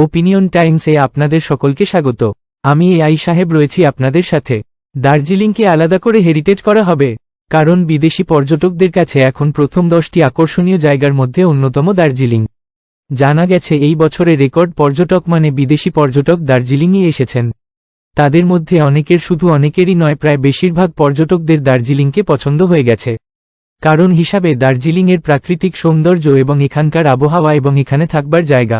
Opinion টাইমসে আপনাদের সকলকে স্বাগত। আমি এ আই সাহেব রয়েছি আপনাদের সাথে। দার্জিলিংকে আলাদা করে হেরিটেজ করা হবে, কারণ বিদেশি পর্যটকদের কাছে এখন প্রথম দশটি আকর্ষণীয় জায়গার মধ্যে অন্যতম দার্জিলিং। জানা গেছে এই বছরে রেকর্ড পর্যটক মানে বিদেশি পর্যটক দার্জিলিংয়ে এসেছেন। তাদের মধ্যে অনেকের শুধু অনেকেরই নয়, প্রায় বেশিরভাগ পর্যটকদের দার্জিলিংকে পছন্দ হয়ে গেছে। কারণ হিসাবে দার্জিলিংয়ের প্রাকৃতিক সৌন্দর্য এবং এখানকার আবহাওয়া এবং এখানে থাকবার জায়গা।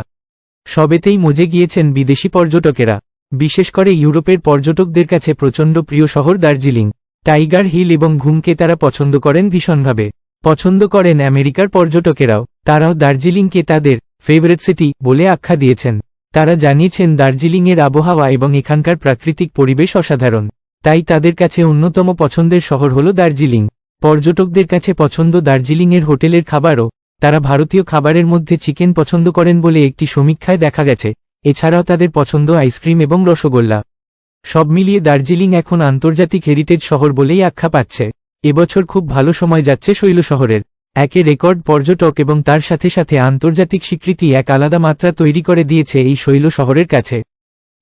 সবেতেই মজে গিয়েছেন বিদেশি পর্যটকেরা, বিশেষ করে ইউরোপের পর্যটকদের কাছে প্রচণ্ড প্রিয় শহর দার্জিলিং। টাইগার হিল এবং ঘুমকে তারা পছন্দ করেন ভীষণভাবে। পছন্দ করেন আমেরিকার পর্যটকেরাও, তারাও দার্জিলিংকে তাদের ফেভারেট সিটি বলে আখ্যা দিয়েছেন। তারা জানিয়েছেন, দার্জিলিংয়ের আবহাওয়া এবং এখানকার প্রাকৃতিক পরিবেশ অসাধারণ। তাই তাদের কাছে অন্যতম পছন্দের শহর হল দার্জিলিং। পর্যটকদের কাছে পছন্দ দার্জিলিংয়ের হোটেলের খাবারও তারা ভারতীয় খাবারের মধ্যে চিকেন পছন্দ করেন বলে একটি সমীক্ষায় দেখা গেছে, এছাড়াও তাদের পছন্দ আইসক্রিম এবং রসগোল্লা। সব মিলিয়ে দার্জিলিং এখন আন্তর্জাতিক হেরিটেজ শহর বলেই আখ্যা পাচ্ছে। এবছর খুব ভালো সময় যাচ্ছে শৈল শহরের। একে রেকর্ড পর্যটক এবং তার সাথে সাথে আন্তর্জাতিক স্বীকৃতি এক আলাদা মাত্রা তৈরি করে দিয়েছে এই শৈল শহরের কাছে।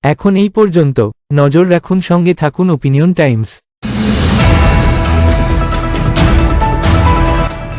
এখন এই পর্যন্ত, নজর রাখুন সঙ্গে থাকুন ওপিনিয়ন টাইমস